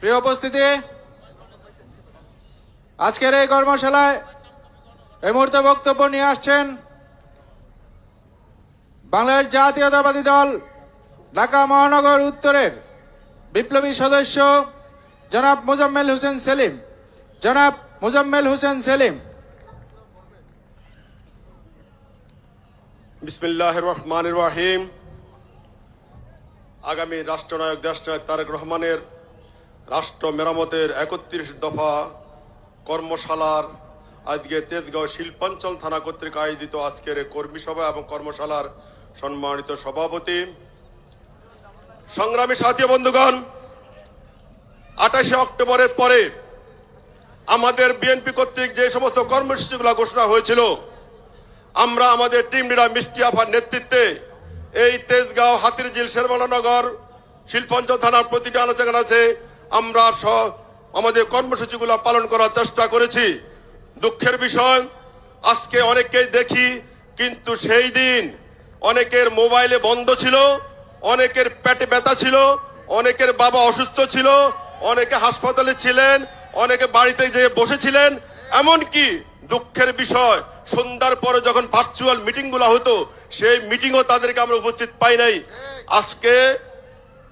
প্রিয় উপস্থিতি, আজকের এই কর্মশালায় এই মুহূর্তে বক্তব্য নিয়ে আসছেন বাংলাদেশ জাতীয়তাবাদী দল ঢাকা মহানগর উত্তরের বিপ্লবী সদস্য জনাব মুজাম্মেল হোসেন সেলিম। জনাব মুজাম্মেল হোসেন সেলিম। বিসমিল্লাহ রহমান রাহিম। আগামী রাষ্ট্রনায়ক, দেশনায়ক তারেক রহমানের রাষ্ট্র মেরামতের একত্রিশ দফা কর্মশালার আজকে তেজগাঁও শিল্পাঞ্চল থানা কর্তৃক আয়োজিত আজকের কর্মী সভা এবং কর্মশালার সম্মানিত সভাপতি। সংগ্রামী সাথী বন্ধুগণ, আঠাশে অক্টোবরের পরে আমাদের বিএনপি কর্তৃক যে সমস্ত কর্মসূচিগুলো ঘোষণা হয়েছিল, আমরা আমাদের টিম লিডার মিষ্টি আফার নেতৃত্বে এই তেজগাঁও হাতিরঝিল শেরবালানগর শিল্পাঞ্চল থানার প্রতিটা আলোচনা আছে। আমরা আমাদের কর্মসূচিগুলো পালন করার চেষ্টা করেছি। দুঃখের বিষয়, আজকে অনেককেই দেখি, কিন্তু সেই দিন অনেকের মোবাইলে বন্ধ ছিল, অনেকের পেটে ব্যথা ছিল, অনেকের বাবা অসুস্থ ছিল, অনেকে হাসপাতালে ছিলেন, অনেকে বাড়িতে যেয়ে বসেছিলেন। এমনকি দুঃখের বিষয়, সন্ধ্যার পরে যখন ভার্চুয়াল মিটিংগুলা হতো, সেই মিটিংও তাদেরকে আমরা উপস্থিত পাই নাই। আজকে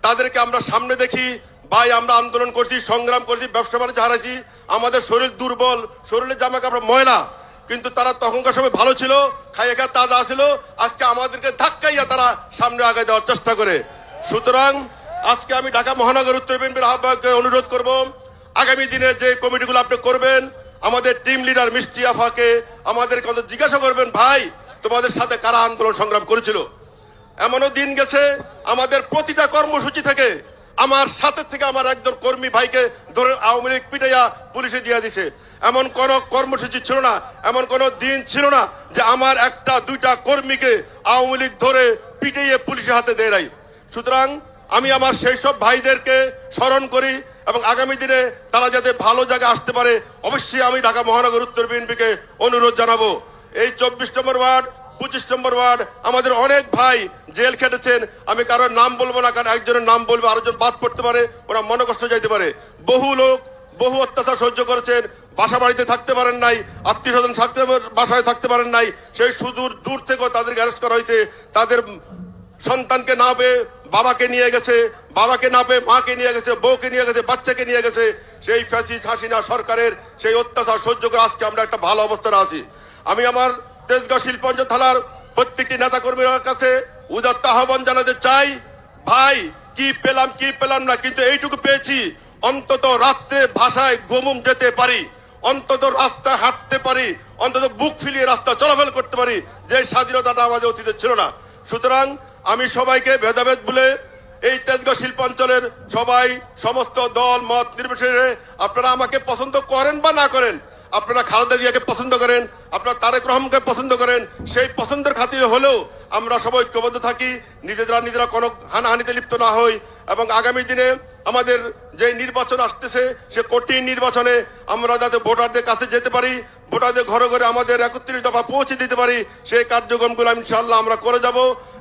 তাদেরকে আমরা সামনে দেখি ভাই, আমরা আন্দোলন করছি, সংগ্রাম করছি, ব্যবসা বাণিজ্য হারাইছি। আমাদের শরীর দুর্বল শরীরের জামা কাপড় ময়লা। কিন্তু তারা তখনকার সময় ভালো ছিল, খাইয়ে খা তাজা ছিল। আজকে আমাদেরকে ধাক্কাইয়া তারা সামনে আগে দেওয়ার চেষ্টা করে। সুতরাং আজকে আমি ঢাকা মহানগর উত্তর বিএনপির আহ্বায়ককে অনুরোধ করব, আগামী দিনে যে কমিটিগুলো আপনি করবেন, আমাদের টিম লিডার মিষ্টি আফাকে আমাদের কত জিজ্ঞাসা করবেন, ভাই, তোমাদের সাথে কারা আন্দোলন সংগ্রাম করেছিল? এমনও দিন গেছে, আমাদের প্রতিটা কর্মসূচি থেকে আমার সাথে থেকে আমার একজন কর্মী ভাইকে ধরে আওয়ামী লীগ পিটাইয়া পুলিশে দিয়ে দিছে। এমন কোন কর্মসূচি ছিল না, এমন কোন দিন ছিল না যে আমার একটা, দুইটা কর্মীকে আওয়ামী লীগ ধরে পিটাইয়ে পুলিশের হাতে দেয় নাই। সুতরাং আমি আমার সেই সব ভাইদেরকে স্মরণ করি এবং আগামী দিনে তারা যাতে ভালো জায়গায় আসতে পারে, অবশ্যই আমি ঢাকা মহানগর উত্তর বিএনপিকে অনুরোধ জানাব। এই চব্বিশ নম্বর ওয়ার্ড, পঁচিশ নম্বর ওয়ার্ড, আমাদের অনেক ভাই জেল খেটেছেন, আমি কারোর নাম বলব না, কারণ একজনের নাম বলব, আরেকজন বাদ পড়তে পারে, ওরা মনে কষ্ট যাইতে পারে। বহু লোক, বহু অত্যাচার সহ্য করেছেন, বাসা বাড়িতে থাকতে পারেন নাই, আত্মীয় স্বজন থাকতে বাসায় থাকতে পারেন নাই, সেই সুদূর দূর থেকেও তাদেরকে অ্যারেস্ট করা হয়েছে। তাদের সন্তানকে না পেয়ে বাবাকে নিয়ে গেছে, বাবাকে না পেয়ে মাকে নিয়ে গেছে, বউকে নিয়ে গেছে, বাচ্চাকে নিয়ে গেছে। সেই ফ্যাসিস হাসিনা সরকারের সেই অত্যাচার সহ্য করে আজকে আমরা একটা ভালো অবস্থানে আছি। আমি আমার তেজগাঁও শিল্পাঞ্চল থানার প্রত্যেকটি নেতা কর্মীর কাছে উদাত্ত আহ্বান জানাতে চাই, ভাই, কি পেলাম কি পেলাম না, কিন্তু এইটুকু পেয়েছি। অন্তত রাত্রে ভাষায় ঘুমুম যেতে পারি, অন্তত রাস্তায় হাঁটতে পারি, অন্তত বুক ফিলিয়ে রাস্তা চলাফেরা করতে পারি, যে স্বাধীনতাটা আমাদের অতীতে ছিল না। সুতরাং আমি সবাইকে ভেদাভেদ বলে এই তেজগাঁও শিল্পাঞ্চলের সবাই, সমস্ত দল, মত নির্বিশেষে আপনারা আমাকে পছন্দ করেন বা না করেন আপনারা খালেদা জিয়াকে পছন্দ করেন, আপনারা তারেক রহমানকে পছন্দ করেন, সেই পছন্দের খাতিরে হলেও আমরা সবাই ঐক্যবদ্ধ থাকি, নিজেরা নিজেরা কোনো হানাহানিতে লিপ্ত না হই এবং আগামী দিনে আমাদের যে নির্বাচন আসতেছে, সে কঠিন নির্বাচনে আমরা যাতে ভোটারদের কাছে যেতে পারি, ভোটারদের ঘরে ঘরে আমাদের একত্রিশ দফা পৌঁছে দিতে পারি, সেই কার্যক্রমগুলো ইনশাল্লাহ আমরা করে যাব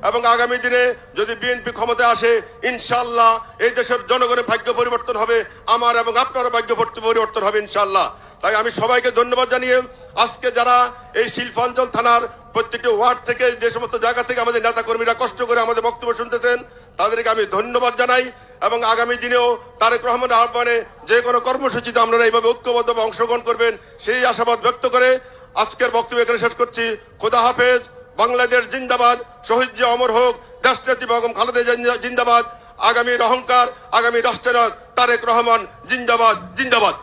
এবং আগামী দিনে যদি বিএনপি ক্ষমতায় আসে ইনশাল্লাহ এই দেশের জনগণের ভাগ্য পরিবর্তন হবে, আমার এবং আপনার ভাগ্য পরিবর্তন হবে ইনশাল্লাহ তাই আমি সবাইকে ধন্যবাদ জানিয়ে আজকে যারা এই শিল্পাঞ্চল থানার প্রত্যেকটি ওয়ার্ড থেকে যে সমস্ত জায়গা থেকে আমাদের নেতা কর্মীরা কষ্ট করে আমাদের বক্তব্য শুনতেছেন, তাদেরকে আমি ধন্যবাদ জানাই এবং আগামী দিনেও তারেক রহমানের আহ্বানে যে কোনো কর্মসূচিতে আপনারা এইভাবে ঐক্যবদ্ধভাবে অংশগ্রহণ করবেন সেই আশাবাদ ব্যক্ত করে আজকের বক্তব্য এখানে শেষ করছি। খোদা হাফেজ, বাংলাদেশ জিন্দাবাদ, শহীদ জিয়া অমর হোক, দেশনেত্রী বেগম খালেদা জিন্দাবাদ। আগামীর অহংকার, আগামী রাষ্ট্রনায়ক তারেক রহমান জিন্দাবাদ জিন্দাবাদ।